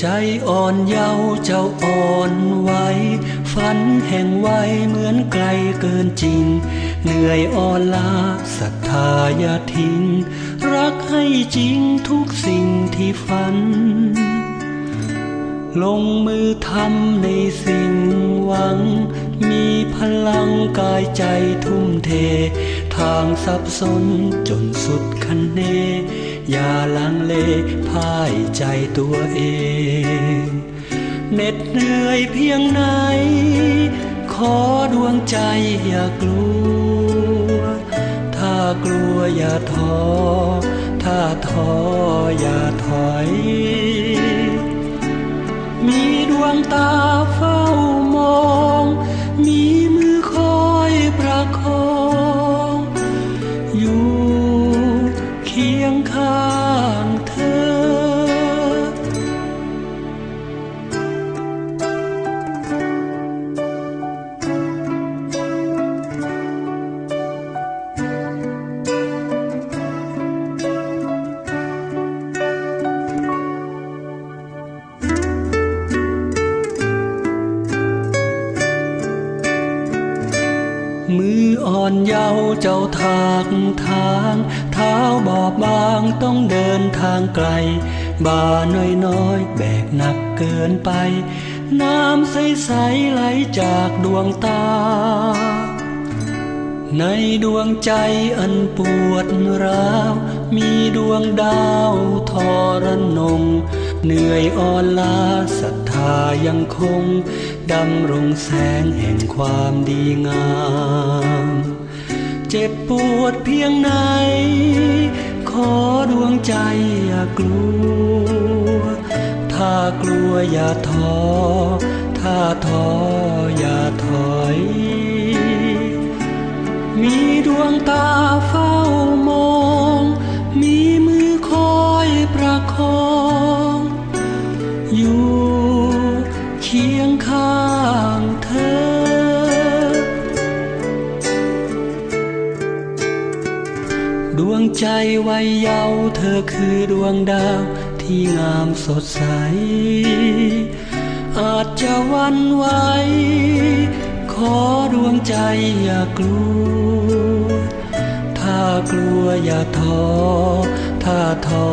ใจอ่อนเยาว์เจ้าอ่อนไหวฝันแห่งไวเหมือนไกลเกินจริง เหนื่อยอ่อนล้าศรัทธาอย่าทิ้ง รักให้จริงทุกสิ่งที่ฝัน ลงมือทำในสิ่งหวัง มีพลังกายใจทุ่มเท ทางสับสนจนสุดคันเน อย่าลังเลพ่ายใจตัวเองเหน็ดเหนื่อยเพียงไหน ขอดวงใจอย่ากลัว ถ้ากลัวอย่าท้อ ถ้าท้ออย่าถอย มีดวงตา มืออ่อนเยาว์เจ้าทางทาง เท้าบอบบางต้องเดินทางไกล บ่าน้อยน้อยๆ แบกหนักเกินไป น้ำใสๆไหลจากดวงตา ในดวงใจอันปวดร้าว มีดวงดาวทรนง เหนื่อยอ่อนล้าศรัทธายังคงดำรงแสงแห่งความดีงาม เจ็บปวดเพียงไหน ขอดวงใจอย่ากลัว ถ้ากลัวอย่าท้อ ถ้าท้ออย่าถอย ดวงใจวัยเยาว์เธอคือดวงดาวที่งามสดใส อาจจะวันไหวขอดวงใจอย่ากลัว ถ้ากลัวอย่าท้อ ถ้าท้อ